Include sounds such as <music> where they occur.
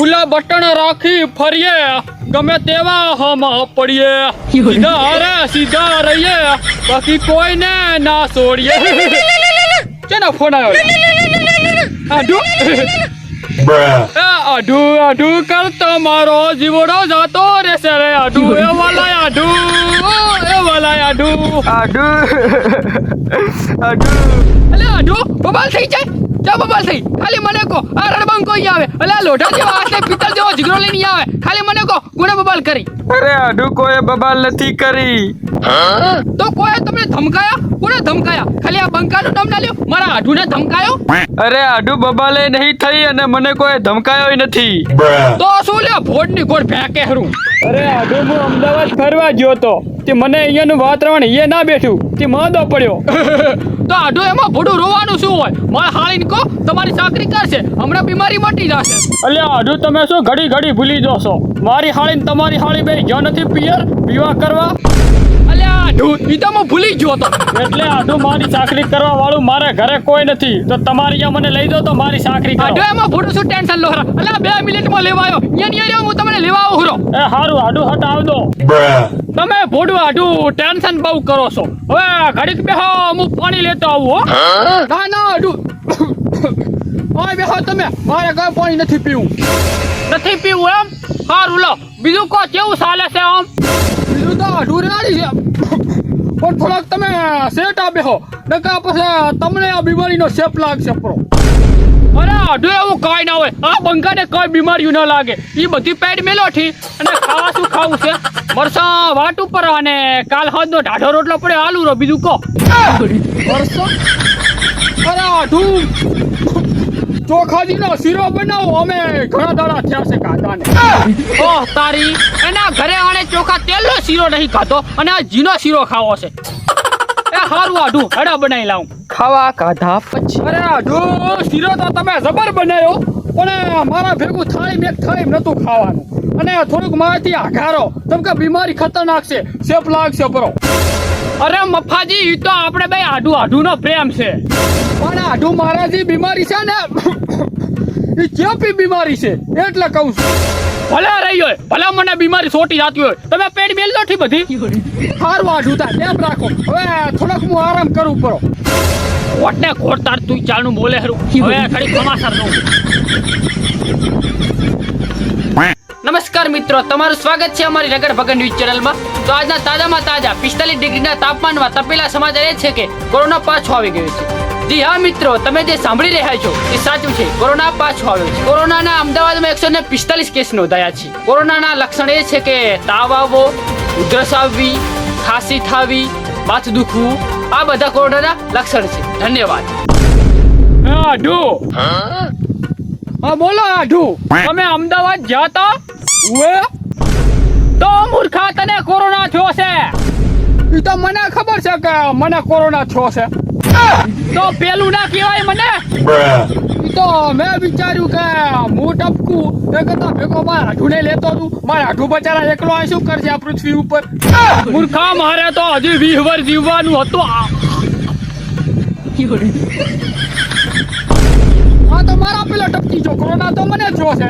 ખુલ્લા બટન રાખી ફરીએ ગમે તેવા હમાં પડીએ સીધા હારે સીધા રહીએ બાકી કોઈને ના છોડીએ કેનો ફોન આવ્યો આડુ Bruh. એ આડુ આડુ કરતો મારો જીવડો જતો રહેશે રે આડુ એ વાલાય આડુ એ વાલાય આડુ આડુ આડુ અલે આડુ બબાલ થઈ જાય જા બબલ થઈ. ખાલી મને કહો આ રણબંગ કોઈ આવે? અલે લોઢા જેવા હાથે પિત્તળ જેવો જીગરો લઈને આવે. ખાલી મને કહો કોણે બબલ કરી. અરે અડુ કોઈ બબલ નથી કરી. તો કોઈ તમને ધમકાયા? કોને ધમકાયા? ખાલી આ બંકાનું નામ ના લ્યો. મારા આઢુને ધમકાયો? અરે આડુ બબાલે નહીં થઈ અને મને કોઈ ધમકાયો નથી. તો શું લ્યો ભોડની ગોળ ફેંકે હરું. અરે આડુ હું અમદાવાદ ફરવા ગયો તો. તે મને અહીંયાનું વાતાવરણ અહીંયા ના બેઠું. તે માદો પડ્યો. <laughs> તો આઢો એમાં ભોડું રોવાનું શું હોય? મારા હાળીને કહો તમારી ચાકરી કરશે હમણાં બીમારી મટી જશે. અલ્યા આડુ તમે શું ઘડી ઘડી ભૂલી જશો મારી હાળીને તમારી હાળી બે જો નથી પિયર. વિવાહ કરવા. અલે આઢું ઈ તો હું ભૂલી ગયો તો. એટલે આડુ મારી ચાકરી કરવા વાળું મારે ઘરે કોઈ નથી. તો તમારી અહીંયા મને લઈ દો તો મારી ચાકરી કરો. આઢું એમાં ભોડું શું ટેન્શન લો હરા? બે મિનિટમાં લેવાયો. આવ્યો અહીંયા નહીં હું તમને લેવા આવું એ હારું આડુ હટ Bruh. તમે ભોડવા આઢું ટેન્શન બહુ કરો છો. હવે ઘડીક બેહો હું પાણી લેતો આવું હો. ના ના અઢું ઓય બેહો તમે. મારે કઈ પાણી નથી પીવું. નથી પીવું એમ? સારું લો. બીજું કો કેવું ચાલે છે આમ? બીજું તો અઢું રેડી છે. પણ થોડાક તમે સેટ આ બેહો. નકા પછી તમને આ બીમારીનો શેપ લાગશે પ્રો. અરે, આઢું એવું કાંઈ ના હોય. આ બંકાને કઈ બીમારીઓ ના લાગે. એ બધી પેટ મેલોઠી. અને ખાવા શું ખાવું છે? મરસા વાટ ઉપર અને કાલ હાથનો ઢાઢો રોટલો પડે આલુ રો બીજું કહો. મરસા? અરે, આઢું. ચોખાજીનો શીરો બનાવો. અમે ઘણા દાડા થયા છે ખાધાને. ઓહ તારી. એના ઘરે આણે ચોખા તેલનો શીરો નહીં ખાતો અને આ જીનો શીરો ખાવો છે. હારું આઢું હડા બનાવી લાવું. ખાવા કાઢા પછી. અરે આઢો શીરો તો તમે જબર બનાવ્યો પણ મારા ભેગું થાળી મેં થાળી નતું ખાવાનું. અને થોડુંક મારાથી આઘારો. તમ કે બીમારી ખતરનાક છે સેફ લાગશે બરો અરે મફાજી એ તો આપણે બે આઢું આઢું નો પ્રેમ છે. પણ આઢું મારા જે બીમારી છે ને <coughs> એ ચેપી બીમારી છે? એટલે કહું છું. ભલે રહી હોય ભલા મને બીમારી સોટી જાતી હોય તમે પેટ મેલ નથી બધી. સારું આઢું તા રાખો. હવે થોડોક હું આરામ કરું પડો વટને કોટ તાર તું ચાલનું બોલે હરું. હવે ખડી કમાસરનું નમસ્કાર મિત્રો તમારું સ્વાગત છે અમારી રગડ ભગન ન્યૂઝ ચેનલમાં. તો આજના તાજામાં તાજા પિસ્તાલીસ ડિગ્રીના તાપમાનમાં તપેલા સમાચાર એ છે કે કોરોના પાછો આવી ગયો છે. જી હા મિત્રો તમે જે સાંભળી રહ્યા છો એ સાચું છે. કોરોના પાછો આવ્યો છે. કોરોનાના અમદાવાદમાં એકસો ને પિસ્તાલીસ કેસ નોંધાયા છે. કોરોનાના લક્ષણ એ છે કે તાવ આવવો ઉધરસ આવવી ખાંસી થાવી માથું દુખવું આ બધા કોરોનાના લક્ષણ છે. ધન્યવાદ. આઢુ. હા બોલો આઢુ. તમે અમદાવાદ ગયા તા તો મૂર્ખા તને કોરોના થયો છે. એ તો મને ખબર છે કે મને કોરોના થયો છે. તો પેલું ના કહેવાય મને. તો મેં વિચાર્યું કે હું ટપકું. એ કરતા ભેગો મારા આઢુને લેતો તું મારા આઢુ બચારા એકલો આ શું કરશે આ પૃથ્વી ઉપર? મૂર્ખા મારે તો હજી વીસ વર્ષ જીવવાનું હતું. આ હા તો મારા પેલો ટપકી છોકરો કોરોના તો મને જ જો છે